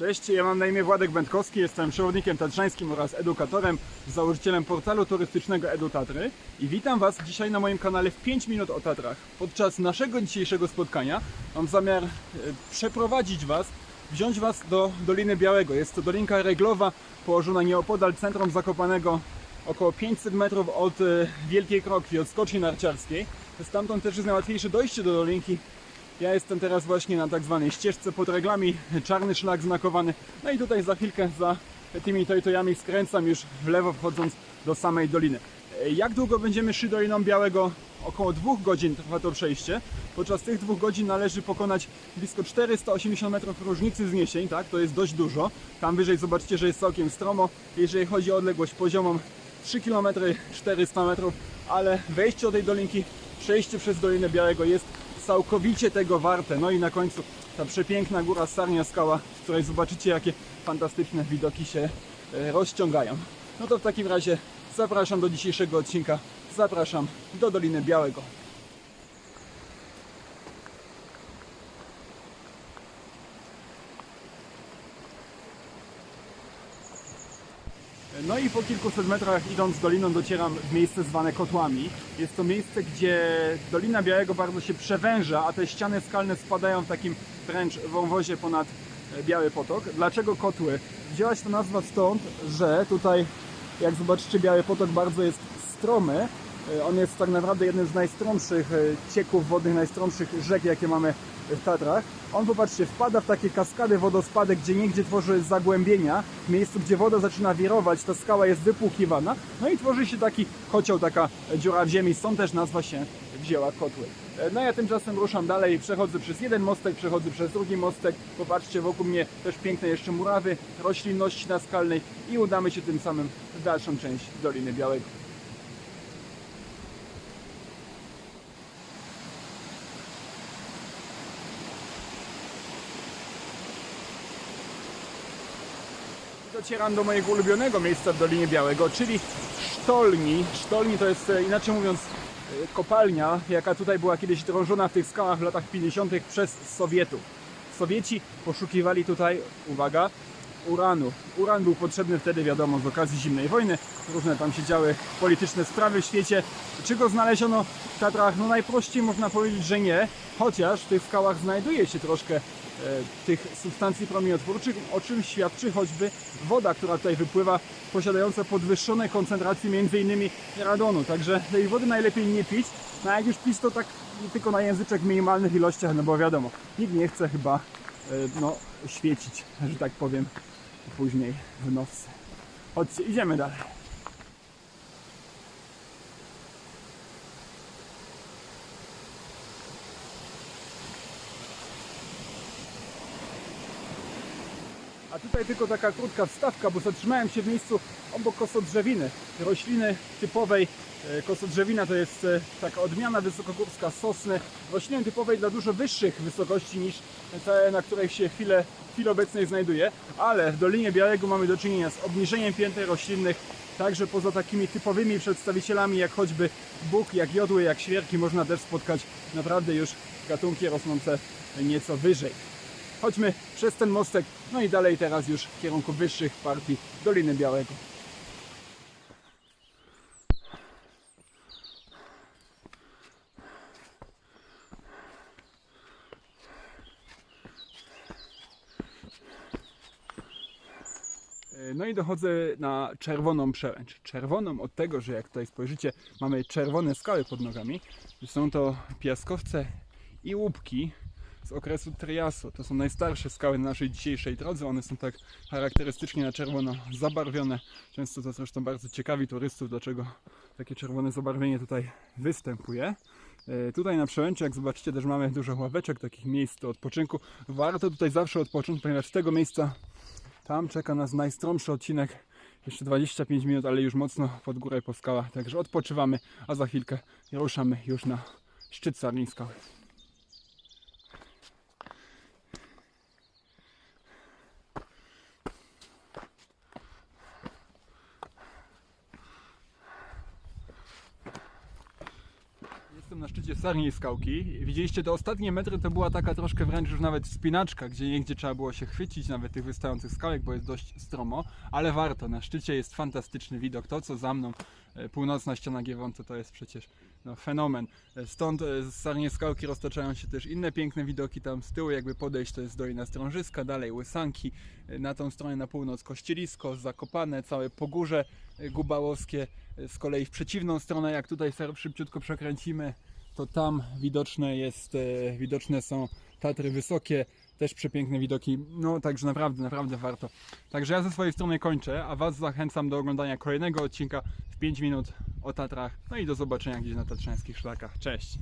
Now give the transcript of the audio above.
Cześć, ja mam na imię Władek Będkowski, jestem przewodnikiem tatrzańskim oraz edukatorem, założycielem portalu turystycznego EduTatry i witam Was dzisiaj na moim kanale w 5 minut o Tatrach. Podczas naszego dzisiejszego spotkania mam zamiar e, przeprowadzić Was, wziąć Was do Doliny Białego. Jest to dolinka reglowa położona nieopodal centrum Zakopanego, około 500 metrów od e, Wielkiej Krokwi, od skoczni narciarskiej. Stamtąd też jest najłatwiejsze dojście do dolinki, ja jestem teraz właśnie na tak zwanej ścieżce pod reglami, czarny szlak znakowany. No i tutaj za chwilkę za tymi tojtojami skręcam już w lewo wchodząc do samej doliny. Jak długo będziemy szli Doliną Białego? Około dwóch godzin trwa to przejście. Podczas tych dwóch godzin należy pokonać blisko 480 metrów różnicy wzniesień, tak? To jest dość dużo. Tam wyżej zobaczcie, że jest całkiem stromo. Jeżeli chodzi o odległość poziomą 3 km 400 metrów, ale wejście do tej dolinki, przejście przez Dolinę Białego jest całkowicie tego warte. No i na końcu ta przepiękna góra Sarnia Skała, z której zobaczycie jakie fantastyczne widoki się e, rozciągają. No to w takim razie zapraszam do dzisiejszego odcinka. Zapraszam do Doliny Białego. No i po kilkuset metrach idąc doliną docieram w miejsce zwane Kotłami. Jest to miejsce, gdzie Dolina Białego bardzo się przewęża, a te ściany skalne spadają w takim wręcz wąwozie ponad e, Biały Potok. Dlaczego kotły? Wzięła się ta nazwa stąd, że tutaj, jak zobaczycie, Biały Potok bardzo jest stromy. E, On jest tak naprawdę jednym z najstromszych e, cieków wodnych, najstromszych rzek, jakie mamy w Tatrach. On, popatrzcie, wpada w takie kaskady, wodospady, gdzie niegdzie tworzy zagłębienia. W miejscu, gdzie woda zaczyna wirować, ta skała jest wypłukiwana. No i tworzy się taki kocioł, taka dziura w ziemi. Stąd też nazwa się wzięła kotły. E, No ja tymczasem ruszam dalej, przechodzę przez jeden mostek, przechodzę przez drugi mostek. Popatrzcie, wokół mnie też piękne jeszcze murawy, roślinności na skalnej i udamy się tym samym w dalszą część Doliny Białego. Docieram do mojego ulubionego miejsca w Dolinie Białego, czyli sztolni. Sztolni to jest, e, inaczej mówiąc, e, kopalnia, jaka tutaj była kiedyś drążona w tych skałach w latach 50. przez Sowietów. Sowieci poszukiwali tutaj, uwaga, uranu. Uran był potrzebny wtedy, wiadomo, z okazji zimnej wojny. Różne tam się działy polityczne sprawy w świecie. Czy go znaleziono w Tatrach? No najprościej można powiedzieć, że nie, chociaż w tych skałach znajduje się troszkę tych substancji promieniotwórczych, o czym świadczy choćby woda, która tutaj wypływa, posiadająca podwyższone koncentracje m.in. radonu. Także tej wody najlepiej nie pić, no a jak już pić to tak tylko na języczek w minimalnych ilościach, no bo wiadomo, nikt nie chce chyba e, no, świecić, że tak powiem, później w nocy. Chodźcie, idziemy dalej. A tutaj tylko taka krótka wstawka, bo zatrzymałem się w miejscu obok kosodrzewiny. Rośliny typowej, e, kosodrzewina to jest e, taka odmiana wysokogórska sosny, rośliny typowej dla dużo wyższych wysokości niż te, na której się chwilę, w chwili obecnej znajduje, ale w Dolinie Białego mamy do czynienia z obniżeniem pięter roślinnych, także poza takimi typowymi przedstawicielami jak choćby bóg, jak jodły, jak świerki można też spotkać naprawdę już gatunki rosnące nieco wyżej. Chodźmy przez ten mostek, no i dalej teraz już w kierunku wyższych partii Doliny Białego. No i dochodzę na czerwoną przełęcz. Czerwoną od tego, że jak tutaj spojrzycie, mamy czerwone skały pod nogami. Są to piaskowce i łupki okresu Triasu. To są najstarsze skały na naszej dzisiejszej drodze. One są tak charakterystycznie na czerwono zabarwione. Często to zresztą bardzo ciekawi turystów, dlaczego takie czerwone zabarwienie tutaj występuje. E, Tutaj na przełęczy, jak zobaczycie, też mamy dużo ławeczek, takich miejsc do odpoczynku. Warto tutaj zawsze odpocząć, ponieważ z tego miejsca tam czeka nas najstromszy odcinek. Jeszcze 25 minut, ale już mocno pod górę po skałach. Także odpoczywamy, a za chwilkę ruszamy już na szczyt Sarniej Skały. Na szczycie Sarniej Skałki. Widzieliście te ostatnie metry, to była taka troszkę wręcz już nawet wspinaczka, gdzie niegdzie trzeba było się chwycić nawet tych wystających skałek, bo jest dość stromo, ale warto. Na szczycie jest fantastyczny widok. To, co za mną, e, północna ściana Giewonty, to jest przecież no, fenomen. E, Stąd e, z Sarniej Skałki roztaczają się też inne piękne widoki. Tam z tyłu jakby podejść to jest Dolina Strążyska, dalej Łysanki, na tą stronę na północ Kościelisko, Zakopane, całe Pogórze Gubałowskie. Z kolei w przeciwną stronę, jak tutaj szybciutko przekręcimy, to tam widoczne jest, e, widoczne są Tatry Wysokie, też przepiękne widoki, no także naprawdę, naprawdę warto. Także ja ze swojej strony kończę, a Was zachęcam do oglądania kolejnego odcinka w 5 minut o Tatrach, no i do zobaczenia gdzieś na tatrzańskich szlakach. Cześć!